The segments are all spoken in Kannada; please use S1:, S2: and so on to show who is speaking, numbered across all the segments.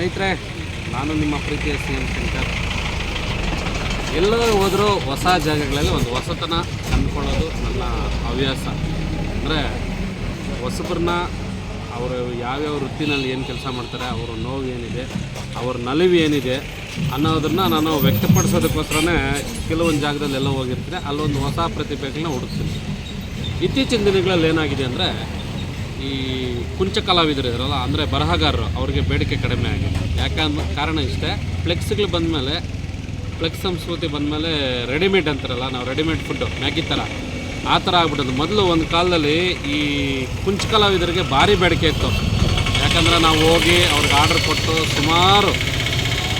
S1: ಸ್ನೇಹಿತರೆ, ನಾನು ನಿಮ್ಮ ಪ್ರೀತಿಯ ಸಿ ಎಂ ಶಂಕರ್. ಎಲ್ಲರೂ ಹೋದರೂ ಹೊಸ ಜಾಗಗಳಲ್ಲಿ ಒಂದು ಹೊಸತನ ಕಂಡುಕೊಳ್ಳೋದು ನನ್ನ ಹವ್ಯಾಸ. ಅಂದರೆ ಹೊಸಬ್ರನ್ನ ಅವರು ಯಾವ್ಯಾವ ವೃತ್ತಿನಲ್ಲಿ ಏನು ಕೆಲಸ ಮಾಡ್ತಾರೆ, ಅವರ ನೋವು ಏನಿದೆ, ಅವ್ರ ನಲಿವು ಏನಿದೆ ಅನ್ನೋದನ್ನು ನಾನು ವ್ಯಕ್ತಪಡಿಸೋದಕ್ಕೋಸ್ಕರನೇ ಕೆಲವೊಂದು ಜಾಗದಲ್ಲೆಲ್ಲ ಹೋಗಿರ್ತೀನಿ. ಅಲ್ಲೊಂದು ಹೊಸ ಪ್ರತಿಭೆಗಳನ್ನ ಹುಡುಕ್ತೀನಿ. ಇತ್ತೀಚಿನ ದಿನಗಳಲ್ಲಿ ಏನಾಗಿದೆ ಅಂದರೆ ಈ ಕುಂಚ ಕಲಾವಿದರು ಇದ್ರಲ್ಲ ಅಂದರೆ ಬರಹಗಾರರು, ಅವ್ರಿಗೆ ಬೇಡಿಕೆ ಕಡಿಮೆ ಆಗಿದೆ. ಯಾಕಂದ್ರೆ ಕಾರಣ ಇಷ್ಟೇ, ಫ್ಲೆಕ್ಸ್ಗಳು ಬಂದಮೇಲೆ, ಫ್ಲೆಕ್ಸ್ ಸಂಸ್ಕೃತಿ ಬಂದಮೇಲೆ ರೆಡಿಮೇಡ್ ಅಂತಾರಲ್ಲ, ನಾವು ರೆಡಿಮೇಡ್ ಫುಡ್ಡು ಮ್ಯಾಗಿ ಥರ. ಆ ಥರ ಆಗ್ಬಿಟ್ಟದ್ದು. ಮೊದಲು ಒಂದು ಕಾಲದಲ್ಲಿ ಈ ಕುಂಚ ಕಲಾವಿದರಿಗೆ ಭಾರಿ ಬೇಡಿಕೆ ಇತ್ತು. ಯಾಕಂದರೆ ನಾವು ಹೋಗಿ ಅವ್ರಿಗೆ ಆರ್ಡರ್ ಕೊಟ್ಟು ಸುಮಾರು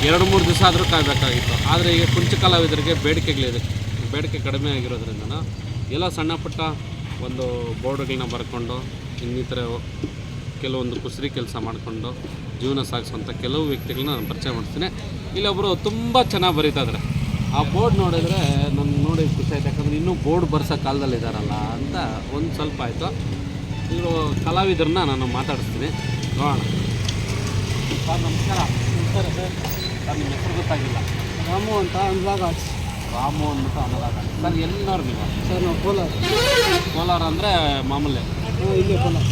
S1: ಎರಡು ಮೂರು ದಿವಸ ಆದರೂ ಕಾಯಬೇಕಾಗಿತ್ತು. ಆದರೆ ಈಗ ಕುಂಚ ಕಲಾವಿದರಿಗೆ ಬೇಡಿಕೆಗಳಿದೆ ಬೇಡಿಕೆ ಕಡಿಮೆ ಆಗಿರೋದ್ರಿಂದ ಎಲ್ಲ ಸಣ್ಣ ಪುಟ್ಟ ಒಂದು ಬೋರ್ಡ್ಗಳನ್ನ ಬರ್ಕೊಂಡು ಇನ್ನಿತರ ಕೆಲವೊಂದು ಕುಸ್ರಿ ಕೆಲಸ ಮಾಡಿಕೊಂಡು ಜೀವನ ಸಾಗಿಸುವಂಥ ಕೆಲವು ವ್ಯಕ್ತಿಗಳನ್ನ ನಾನು ಪರಿಚಯ ಮಾಡ್ತೀನಿ. ಇಲ್ಲೊಬ್ಬರು ತುಂಬ ಚೆನ್ನಾಗಿ ಬರೀತಾ ಇದ್ದಾರೆ ಆ ಬೋರ್ಡ್ ನೋಡಿದರೆ ನನ್ನ ನೋಡಿ ಖುಷಿ ಆಯ್ತು. ಯಾಕಂದರೆ ಇನ್ನೂ ಬೋರ್ಡ್ ಬರ್ಸೋ ಕಾಲದಲ್ಲಿ ಇದ್ದಾರಲ್ಲ ಅಂತ ಒಂದು ಸ್ವಲ್ಪ ಆಯಿತು. ಇವರು ಕಲಾವಿದರನ್ನ ನಾನು ಮಾತಾಡಿಸ್ತೀನಿ. ನೋಡೋಣ. ಸರ್ ನಮಸ್ಕಾರ. ನಮಸ್ಕಾರ ಸರ್. ಸರ್ ನಿಮ್ಮ ಹೆಸರು ಗೊತ್ತಾಗಿಲ್ಲ.
S2: ರಾಮು ಅಂತ ಅನ್ಲಾಗ್ ಆರ್ಟ್ಸ್
S1: ರಾಮು ಅಂದ್ಬಿಟ್ಟು ಅನ್ನೋದಾಗ ಸರ್ ಎಲ್ಲಿನವ್ರು ನೀವು?
S2: ಸರ್ ನಾವು ಕೋಲಾರ.
S1: ಕೋಲಾರ ಅಂದರೆ ಮಾಮೂಲಿ.
S2: ಇಲ್ಲೇ ಕೋಲಾರ.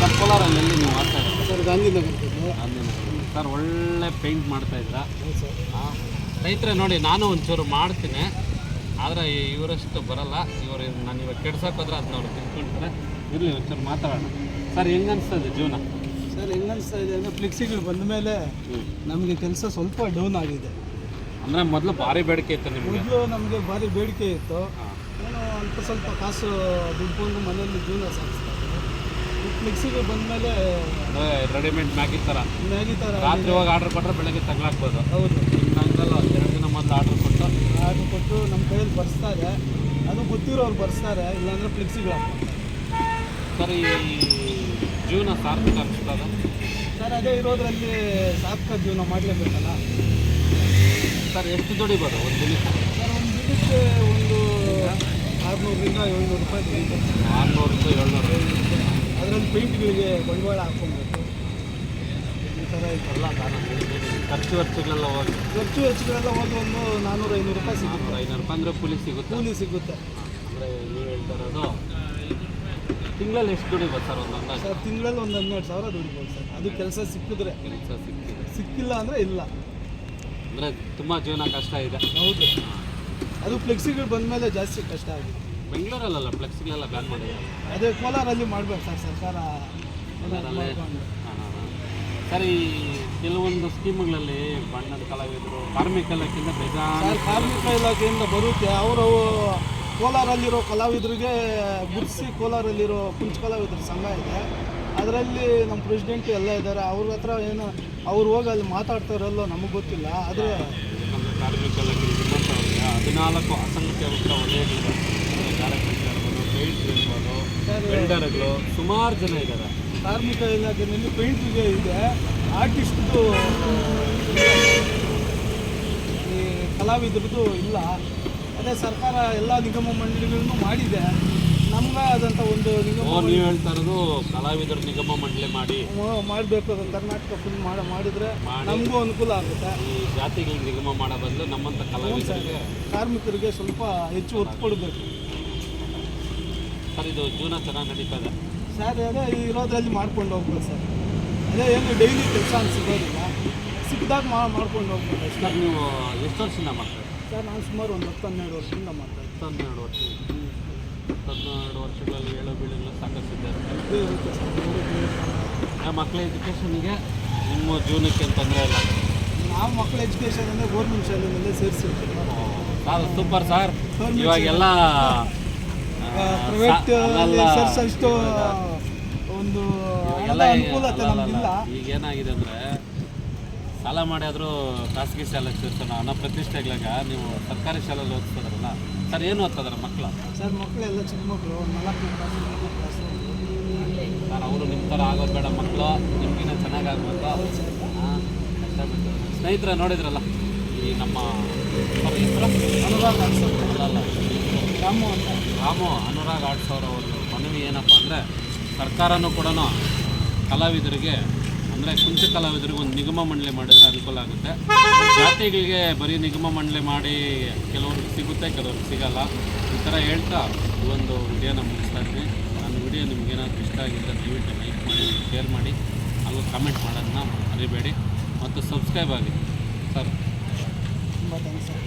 S1: ಸರ್ ಕೋಲಾರಲ್ಲಿ ಎಲ್ಲಿ ನೀವು ಮಾಡ್ತಾ
S2: ಸರ್ ಗಾಂಧಿನಗರದಲ್ಲಿ.
S1: ಗಾಂಧಿನಗರ ಸರ್ ಒಳ್ಳೆ ಪೇಂಟ್ ಮಾಡ್ತಾ ಇದ್ದೀರಾ?
S2: ರೈತರ ಸರ್.
S1: ಹಾಂ. ಸ್ನೇಹಿತರೆ ನೋಡಿ ನಾನು ಒಂಚೂರು ಮಾಡ್ತೀನಿ. ಆದರೆ ಇವರಷ್ಟು ಬರಲ್ಲ. ಇವರು ನಾನು ಇವಾಗ ಕೆಡ್ಸೋಕೆ ಹೋದ್ರೆ ಅದನ್ನ ಅವ್ರು ತಿಳ್ಕೊಳ್ತಾರೆ ಇರಲಿ ಒಂಚೂರು ಮಾತಾಡೋಣ. ಸರ್ ಹೆಂಗೆ ಅನಿಸ್ತದೆ ಜೀವನ?
S2: ಸರ್ ಹೆಂಗೆ ಅನಿಸ್ತಾ ಇದೆ ಅಂದರೆ ಫ್ಲೆಕ್ಸಿಗಳು ಬಂದ ಮೇಲೆ ನಮಗೆ ಕೆಲಸ ಸ್ವಲ್ಪ ಡೌನ್ ಆಗಿದೆ.
S1: ಅಂದರೆ ಮೊದಲು ಭಾರಿ ಬೇಡಿಕೆ ಇತ್ತು ನಿಮಗೆ?
S2: ಮೊದಲು ನಮಗೆ ಭಾರಿ ಬೇಡಿಕೆ ಇತ್ತು. ಏನೋ ಅಲ್ಪ ಸ್ವಲ್ಪ ಕಾಸು ದುಡ್ಕೊಂಡು ಮನೆಯಲ್ಲಿ ಜೀವನ ಸಾಗಿಸ್ತಾ ಇದ್ವಿ
S1: ಬಂದಮೇಲೆ ರೆಡಿಮೇಡ್ ಮ್ಯಾಗಿ ಥರ
S2: ಮ್ಯಾಗಿ ಥರ
S1: ರಾತ್ರಿ ಹೋಗಿ ಆರ್ಡ್ರ್ ಕೊಟ್ಟರೆ ಬೆಳಗ್ಗೆ ತಗೊಳಕ್ಬೋದು
S2: ಹೌದು.
S1: ನಿಮ್ಮ ಹಂಗಲ್ಲ ಎರಡು ದಿನ ಮೊದಲು ಆರ್ಡ್ರ್ ಕೊಟ್ಟು.
S2: ಆರ್ಡ್ರ್ ಕೊಟ್ಟು ನಮ್ಮ ಕೈಯಲ್ಲಿ ಬರ್ಸ್ತಾರೆ ಅದು ಗೊತ್ತಿರೋರು ಬರ್ಸ್ತಾರೆ ಇಲ್ಲಾಂದರೆ ಫ್ಲೆಕ್ಸಿಗಳು
S1: ಸರ್ ಈ ಜೀವನ ಸಾರ್ಥಕ ಅನ್ನಿಸ್ತದ
S2: ಸರ್ ಅದೇ ಇರೋದ್ರಲ್ಲಿ ಸಾರ್ಥಕ ಜೀವನ ಮಾಡಲೇಬೇಕಲ್ಲ?
S1: ಸರ್ ಎಷ್ಟು ದುಡಿಬೋದು ಒಂದು ದಿನಕ್ಕೆ?
S2: ಸರ್ ಒಂದು ದಿನಕ್ಕೆ ಒಂದು ಆರುನೂರರಿಂದ ಏಳ್ನೂರು ರೂಪಾಯಿ
S1: ಆರುನೂರಿಂದ ಏಳ್ನೂರು
S2: ಅದರಲ್ಲಿ ಪೇಂಟ್ಗಳಿಗೆ ಬಂಡವಾಳ ಹಾಕ್ಕೊಬೇಕು ಈ ಥರ
S1: ಇದೆಲ್ಲ ಖರ್ಚು ವೆಚ್ಚಗಳೆಲ್ಲ ಹೋಗಿ.
S2: ಖರ್ಚು ವೆಚ್ಚಗಳೆಲ್ಲ ಹೋಗಿ ಒಂದು ನಾನ್ನೂರು ಐನೂರು ರೂಪಾಯಿ ಸಿಗುತ್ತೆ.
S1: ಐನೂರು ರೂಪಾಯಿ ಅಂದರೆ ಕೂಲಿ ಸಿಗುತ್ತೆ?
S2: ಕೂಲಿ ಸಿಗುತ್ತೆ.
S1: ಅಂದರೆ ನೀವು ಹೇಳ್ತಾ ಇರೋದು ತಿಂಗಳಲ್ಲಿ ಎಷ್ಟು ದುಡಿಬೋದು ಸರ್ ಒಂದು
S2: ಸರ್ ತಿಂಗಳಲ್ಲಿ ಒಂದು ಹನ್ನೆರಡು ಸಾವಿರ ದುಡಿಬೋದು ಸರ್. ಅದು ಕೆಲಸ ಸಿಕ್ಕಿದ್ರೆ.
S1: ಕೆಲಸ ಸಿಕ್ಕಿದೆ
S2: ಸಿಕ್ಕಿಲ್ಲ ಅಂದರೆ ಇಲ್ಲ.
S1: ಅಂದರೆ ತುಂಬ ಜೀವನ ಕಷ್ಟ ಇದೆ.
S2: ಹೌದು. ಅದು ಫ್ಲೆಕ್ಸಿಗಳು ಬಂದಮೇಲೆ ಜಾಸ್ತಿ ಕಷ್ಟ ಆಗಿದೆ.
S1: ಬೆಂಗಳೂರಲ್ಲ ಫ್ಲೆಕ್ಸ್ಗಳೆಲ್ಲ ಬ್ಯಾನ್ ಮಾಡಿದ್ದಾರೆ.
S2: ಅದೇ ಕೋಲಾರಲ್ಲಿ ಮಾಡ್ಬೇಕು ಸರ್ ಸರ್ಕಾರ
S1: ಕೋಲಾರಲ್ಲಿ? ಸರ್ ಈ ಕೆಲವೊಂದು ಸ್ಕೀಮ್ಗಳಲ್ಲಿ ಬಣ್ಣದ ಕಲಾವಿದರು ಕಾರ್ಮಿಕ ಇಲಾಖೆಯಿಂದ ಬೇಜಾರು
S2: ಸರ್ ಕಾರ್ಮಿಕ ಇಲಾಖೆಯಿಂದ ಬರುತ್ತೆ. ಅವರು ಕೋಲಾರಲ್ಲಿರೋ ಕಲಾವಿದರಿಗೆ ಗುರುಸಿ ಕೋಲಾರಲ್ಲಿರೋ ಕುಂಚ ಕಲಾವಿದರ ಸಂಘ ಇದೆ. ಅದರಲ್ಲಿ ನಮ್ಮ ಪ್ರೆಸಿಡೆಂಟ್ ಎಲ್ಲ ಇದ್ದಾರೆ. ಅವ್ರ ಹತ್ರ ಏನು ಅವ್ರು ಹೋಗಿ ಅಲ್ಲಿ ಮಾತಾಡ್ತಾರಲ್ಲೋ ನಮಗೆ ಗೊತ್ತಿಲ್ಲ. ಆದರೆ
S1: ನಮ್ಮ ಕಾರ್ಮಿಕ ಇಲಾಖೆ ಹದಿನಾಲ್ಕು ಅಸಂಖ್ಯ ವಲಯಗಳಿದೆ ಇರ್ಬೋದು ಪೇಂಟ್ರ್ ಇರ್ಬೋದು ವೆಲ್ಡರ್ಗಳು ಸುಮಾರು ಜನ ಇದ್ದಾರೆ.
S2: ಕಾರ್ಮಿಕ ಇಲಾಖೆಯಲ್ಲಿ ಪೇಂಟ್ರಿಗೆ ಇದೆ. ಆರ್ಟಿಸ್ಟ್ದು ಈ ಕಲಾವಿದ್ರದ್ದು ಇಲ್ಲ. ಅದೇ ಸರ್ಕಾರ ಎಲ್ಲ ನಿಗಮ ಮಂಡಳಿಗಳನ್ನು ಮಾಡಿದೆ. ನಮ್ಗೆ ಆದಂಥ ಒಂದು ನಿಗಮ
S1: ನೀವು ಹೇಳ್ತಾ ಇರೋದು ಕಲಾವಿದರ ನಿಗಮ ಮಂಡಳಿ ಮಾಡಿ.
S2: ಮಾಡಬೇಕು ಅದನ್ನು ಕರ್ನಾಟಕ ಫುಲ್ ಮಾಡ ಮಾಡಿದರೆ ನಮಗೂ ಅನುಕೂಲ ಆಗುತ್ತೆ.
S1: ಈ ಜಾತಿಗಳಿಗೆ ನಿಗಮ ಮಾಡೋ ಬದಲು ನಮ್ಮಂಥ ಕಲಾವಿದರಿಗೆ
S2: ಕಾರ್ಮಿಕರಿಗೆ ಸ್ವಲ್ಪ ಹೆಚ್ಚು ಒತ್ತು ಕೊಡಬೇಕು.
S1: ಸರ್ ಇದು ಜೀವನ ಚೆನ್ನಾಗಿ ನಡೀತಾ ಇದೆ.
S2: ಸರ್ ಅದೇ ಇರೋದ್ರಲ್ಲಿ ಮಾಡ್ಕೊಂಡು ಹೋಗ್ಬೋದು ಸರ್. ಅದೇ ಏನು ಡೈಲಿ ಕೆಲಸ ಸಿಗೋದಿಲ್ಲ ಸಿಕ್ಕಿದಾಗ ಮಾಡ್ಕೊಂಡು ಹೋಗ್ಬೋದು.
S1: ಸರ್ ನೀವು ಎಷ್ಟು ವರ್ಷದಿಂದ ಮಾಡ್ತಾರೆ
S2: ಸರ್ ನಾನು ಸುಮಾರು ಒಂದು ಹತ್ತು ಹನ್ನೆರಡು ವರ್ಷದಿಂದ ಮಾಡ್ತಾರೆ
S1: ಹನ್ನೆರಡು ವರ್ಷ ಹತ್ತನ್ನೆರಡು ವರ್ಷಗಳಲ್ಲಿ ಏಳು ಬೀಳುಗಳು ಸಾಕಷ್ಟಿದ್ದಾರೆ ಮಕ್ಕಳ ಎಜುಕೇಷನ್ಗೆ ನಿಮ್ಮ ಜೀವನಕ್ಕೆ ತೊಂದರೆ ಇಲ್ಲ?
S2: ನಾವು ಮಕ್ಕಳ ಎಜುಕೇಷನ್ ಅಂದರೆ ಗೌರ್ಮೆಂಟ್ ಶಾಲೆಯಲ್ಲೇ ಸೇರಿಸಿರ್ತೀವಿ.
S1: Sir super sir. ಇವಾಗೆಲ್ಲ
S2: ಪ್ರೈವೇಟ್ ಅಷ್ಟು ಒಂದು
S1: ಎಲ್ಲ
S2: ಅನುಕೂಲತೆ ನಮಗಿಲ್ಲ.
S1: ಈಗ ಏನಾಗಿದೆ ಅಂದರೆ ಸಾಲ ಮಾಡಿ ಆದರೂ ಖಾಸಗಿ ಶಾಲೆ ಸೇರ್ಸೋಣ ಅನ್ನೋ ಪ್ರತಿಷ್ಠೆಗಳಾಗ ನೀವು ಸರ್ಕಾರಿ ಶಾಲೆಯಲ್ಲಿ ಓದಿಸ್ತದ್ರಲ್ಲ ಸರ್ ಏನು ಓದ್ತದಾರೆ ಮಕ್ಕಳು
S2: ಸರ್ ಮಕ್ಕಳೆಲ್ಲ ಚಿಕ್ಕ ಮಕ್ಕಳು ನಾಲ್ಕು
S1: ಸರ್ ಅವರು ನಿಮ್ಮ ಥರ ಆಗೋದು ಬೇಡ ಮಕ್ಕಳು ನಿಮಗಿನ್ನ ಚೆನ್ನಾಗಿ ಆಗ್ಬೇಕು. ಹಾಂ ಸ್ನೇಹಿತರ ನೋಡಿದ್ರಲ್ಲ ಈ ನಮ್ಮ
S2: ಅನುಭವ
S1: ಅಲ್ಲ.
S2: ರಾಮು ಅಂತ.
S1: ರಾಮು ಅನುರಾಗ್ ಆರ್ಟ್ಸ್ ಅವರ ಒಂದು ಮನವಿ ಏನಪ್ಪ ಅಂದರೆ ಸರ್ಕಾರನೂ ಕೂಡ ಕಲಾವಿದರಿಗೆ, ಅಂದರೆ ಕುಂಚ ಕಲಾವಿದರಿಗೆ ಒಂದು ನಿಗಮ ಮಂಡಳಿ ಮಾಡಿದರೆ ಅನುಕೂಲ ಆಗುತ್ತೆ. ಜಾತಿಗಳಿಗೆ ಬರೀ ನಿಗಮ ಮಂಡಳಿ ಮಾಡಿ ಕೆಲವ್ರಿಗೆ ಸಿಗುತ್ತೆ ಕೆಲವ್ರಿಗೆ ಸಿಗಲ್ಲ. ಈ ಥರ ಹೇಳ್ತಾ ಒಂದು ವಿಡಿಯೋನ ಮುಗಿಸ್ತಾ ಇದ್ದೀನಿ ನಾನು ವಿಡಿಯೋ ನಿಮ್ಗೇನಾದರೂ ಇಷ್ಟ ಆಗಿದ್ದರೆ ದಯವಿಟ್ಟು ಲೈಕ್ ಮಾಡಿ, ಶೇರ್ ಮಾಡಿ. ಹಾಗೂ ಕಮೆಂಟ್ ಮಾಡೋದನ್ನ ಮರಿಬೇಡಿ. ಮತ್ತು ಸಬ್ಸ್ಕ್ರೈಬ್ ಆಗಿ. ಸರ್.
S2: ತುಂಬ ಥ್ಯಾಂಕ್ಸ್ ಸರ್.